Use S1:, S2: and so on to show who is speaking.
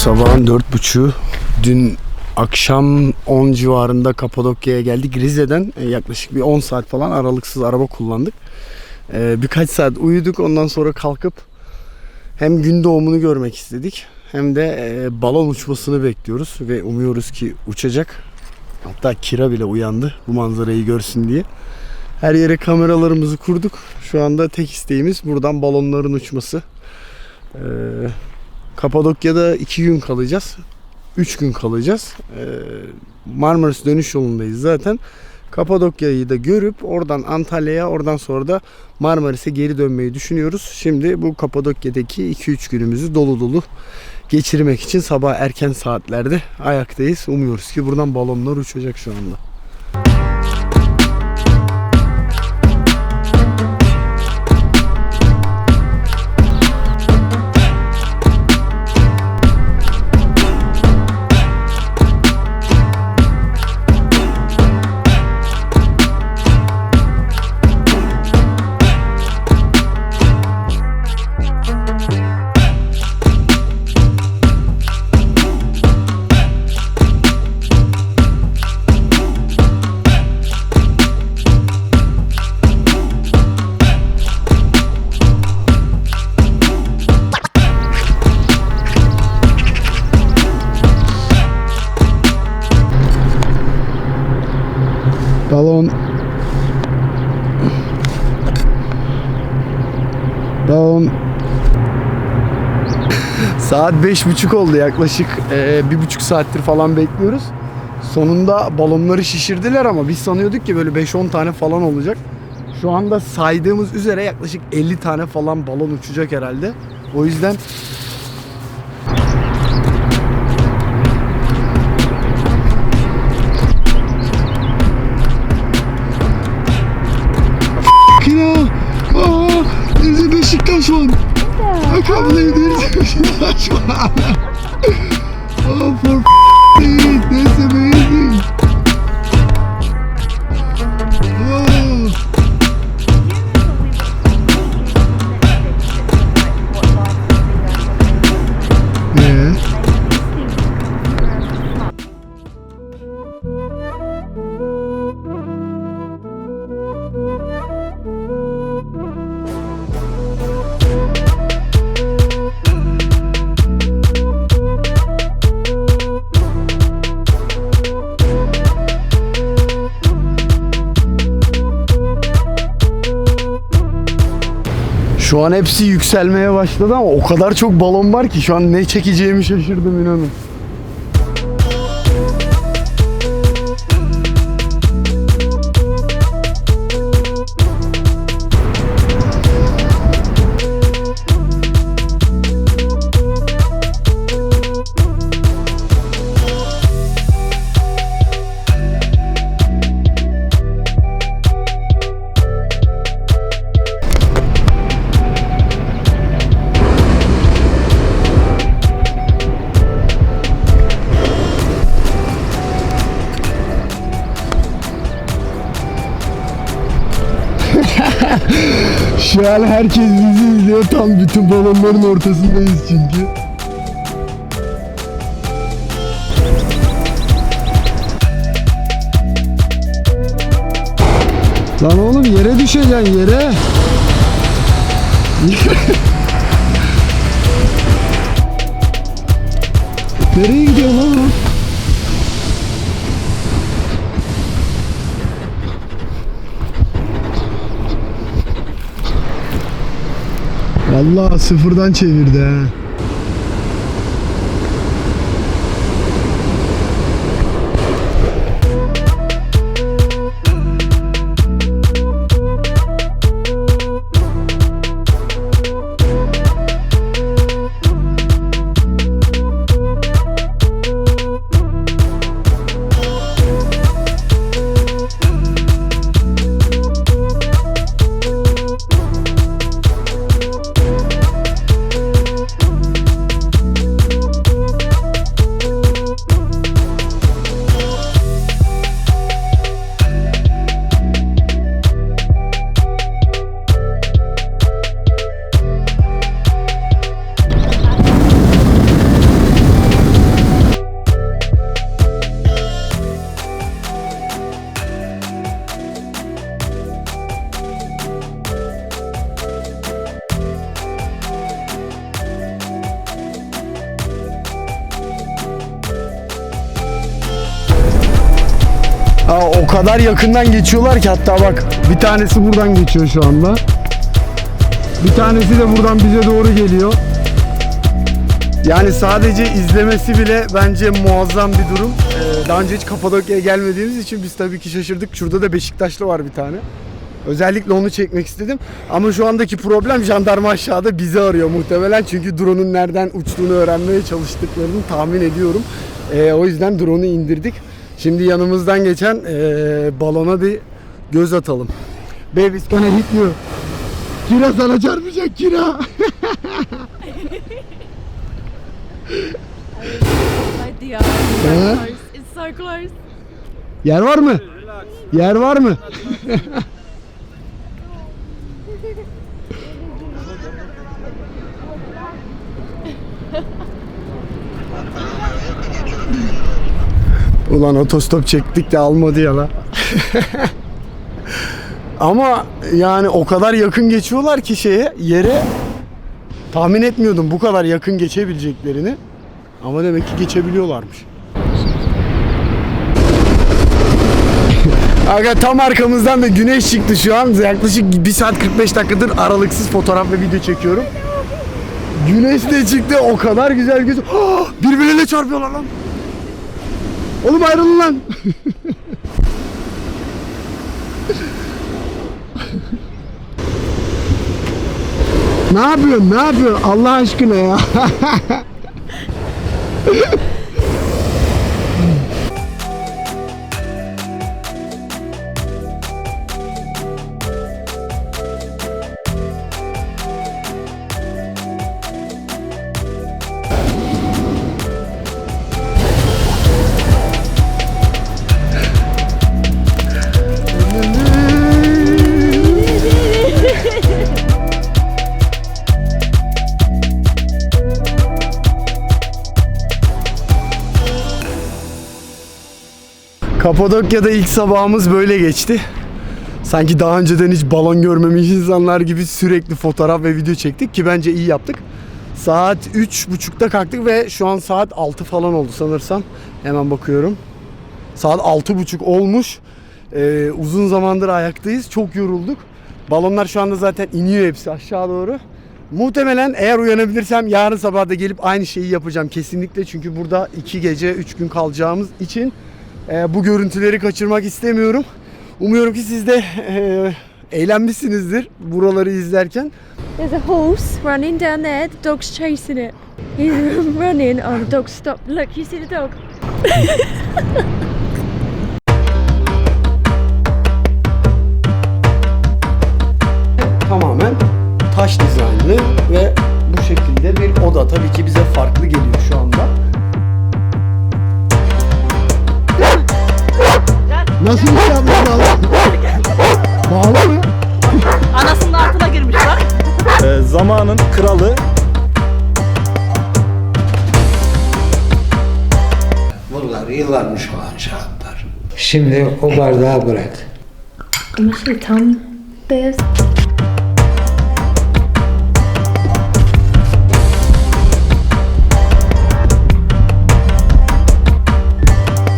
S1: Sabahın dört buçuğu. Dün akşam 10 civarında Kapadokya'ya geldik. Rize'den e, yaklaşık bir 10 saat falan aralıksız araba kullandık. E, Birkaç saat uyuduk. Ondan sonra kalkıp hem gün doğumunu görmek istedik. Hem de e, balon uçmasını bekliyoruz. Ve umuyoruz ki uçacak. Hatta Kira bile uyandı bu manzarayı görsün diye. Her yere kameralarımızı kurduk. Şu anda tek isteğimiz buradan balonların uçması. Ee, Kapadokya'da iki gün kalacağız. Üç gün kalacağız. Ee, Marmaris dönüş yolundayız zaten. Kapadokya'yı da görüp oradan Antalya'ya oradan sonra da Marmaris'e geri dönmeyi düşünüyoruz. Şimdi bu Kapadokya'daki 2-3 günümüzü dolu dolu geçirmek için sabah erken saatlerde ayaktayız. Umuyoruz ki buradan balonlar uçacak şu anda. Balon Balon Saat beş buçuk oldu yaklaşık eee, bir buçuk saattir falan bekliyoruz. Sonunda balonları şişirdiler ama biz sanıyorduk ki böyle 5-10 tane falan olacak. Şu anda saydığımız üzere yaklaşık 50 tane falan balon uçacak herhalde. O yüzden I can't believe Şu an hepsi yükselmeye başladı ama o kadar çok balon var ki şu an ne çekeceğimi şaşırdım inanın. Şu an herkes bizi izliyor. Tam bütün balonların ortasındayız çünkü. Lan oğlum yere düşeceksin yere. Nereye gidiyor lan Vallahi sıfırdan çevirdi ha. Kadar yakından geçiyorlar ki hatta bak bir tanesi buradan geçiyor şu anda. Bir tanesi de buradan bize doğru geliyor. Yani sadece izlemesi bile bence muazzam bir durum. Ee, daha önce hiç Kapadokya'ya gelmediğimiz için biz tabii ki şaşırdık. Şurada da Beşiktaşlı var bir tane. Özellikle onu çekmek istedim. Ama şu andaki problem jandarma aşağıda bizi arıyor muhtemelen. Çünkü drone'un nereden uçtuğunu öğrenmeye çalıştıklarını tahmin ediyorum. Ee, o yüzden drone'u indirdik. Şimdi yanımızdan geçen ee, balona bir göz atalım. Baby it's gonna hit you. Kira sana çarpacak Kira.
S2: It's so close.
S1: Yer var mı? Yer var mı? Ulan otostop çektik de almadı ya la. Ama yani o kadar yakın geçiyorlar ki şeye yere tahmin etmiyordum bu kadar yakın geçebileceklerini. Ama demek ki geçebiliyorlarmış. Aga tam arkamızdan da güneş çıktı şu an. Yaklaşık 1 saat 45 dakikadır aralıksız fotoğraf ve video çekiyorum. Güneş de çıktı. O kadar güzel gözü. Birbirine çarpıyorlar lan. Oğlum ayrılın lan. ne yapıyorsun? Ne yapıyorsun? Allah aşkına ya. Kapadokya'da ilk sabahımız böyle geçti. Sanki daha önceden hiç balon görmemiş insanlar gibi sürekli fotoğraf ve video çektik ki bence iyi yaptık. Saat 3.30'da kalktık ve şu an saat 6 falan oldu sanırsam. Hemen bakıyorum. Saat 6.30 olmuş. Ee, uzun zamandır ayaktayız. Çok yorulduk. Balonlar şu anda zaten iniyor hepsi aşağı doğru. Muhtemelen eğer uyanabilirsem yarın sabah da gelip aynı şeyi yapacağım kesinlikle. Çünkü burada 2 gece 3 gün kalacağımız için e, bu görüntüleri kaçırmak istemiyorum. Umuyorum ki siz de e, eğlenmişsinizdir buraları izlerken.
S2: There's a horse running down there. The dog's chasing it. He's running. Oh, the dog stopped. Look, you see the dog?
S1: Tamamen taş dizaynlı ve bu şekilde bir oda. Tabii ki bize farklı geliyor Nasıl bir şey yapmış Bağlı mı?
S3: Anasının altına girmiş bak.
S4: Ee, zamanın kralı
S5: Bunlar yıllarmış olan şartlar. Şimdi o bardağı bırak.
S2: I'm actually tam. There's